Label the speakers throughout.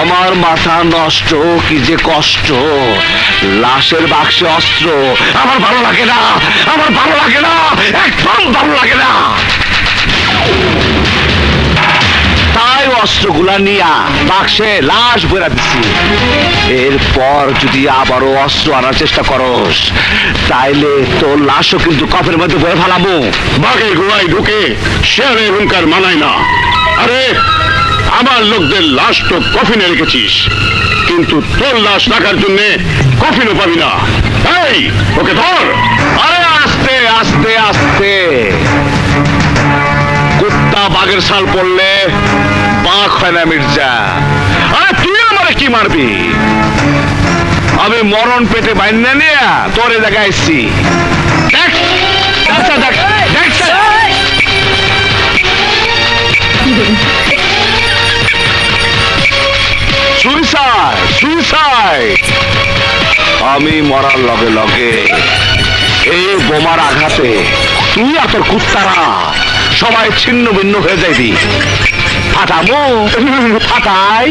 Speaker 1: আমার মাথা নষ্ট, কি যে কষ্ট। লাশের বাক্সে অস্ত্র, আমার ভালো লাগে না, আমার ভালো লাগে না, একদম ভালো লাগে না। তাই অস্ত্রগুলা নিয়া বাক্সে লাশ বেড়া দিছি। এরপর যদি আবারও অস্ত্র আনার চেষ্টা করস, তাইলে তোর লাশও কিন্তু কফের মধ্যে বয়ে ফেলাবো।
Speaker 2: বাঘের গোড়ায় ঢুকে শেয়ারের হুঙ্কার মানায় না। আরে আমার লোকদের লাশ তো কফিনে রেখেছিস। কিন্তু তোর লাশ রাখার জন্য কফিনও পাবি না। এই ওকে ধর।
Speaker 1: আরে আস্তে আস্তে আস্তে। কুত্তা বাঘের শাল পড়লে বাঘ হয় না মির্জা। আরে তুই আমারে কি মারবি? আমি মরণ পেটে বাইন্দা নিয়ে তোরে দেখাইছি। দেখ আচ্ছা, দেখ। আমি মরার লগে লগে এই বোমার আঘাতে তুই আর তোর কুত্তারা সবাই ছিন্ন ভিন্ন হয়ে যাইবি। ফাটাবো। ফাটাই।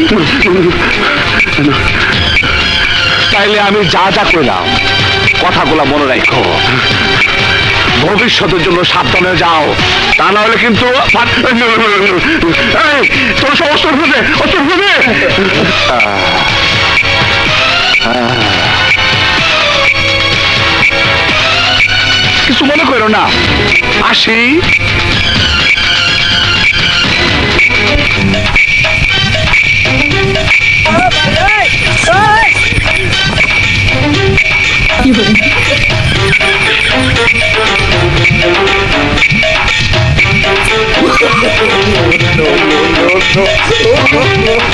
Speaker 1: তাইলে আমি যা যা কইলাম, কথাগুলা মনে রাখো ভবিষ্যতের জন্য সাবধানে যাও। তা না হলে কিন্তু তোর সব কিছু মনে করো না। আসি।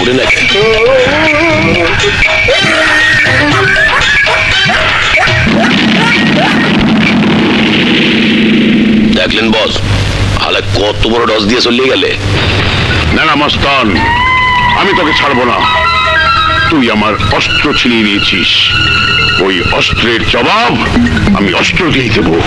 Speaker 3: দেখলেন হালে কত বড় ডস দিয়ে চলিয়ে গেলে?
Speaker 2: না মস্তান, আমি তোকে ছাড়বো না। তুই আমার অস্ত্র ছিনিয়ে নিয়েছিস। ওই অস্ত্রের জবাব আমি অস্ত্র দিয়ে দেবো।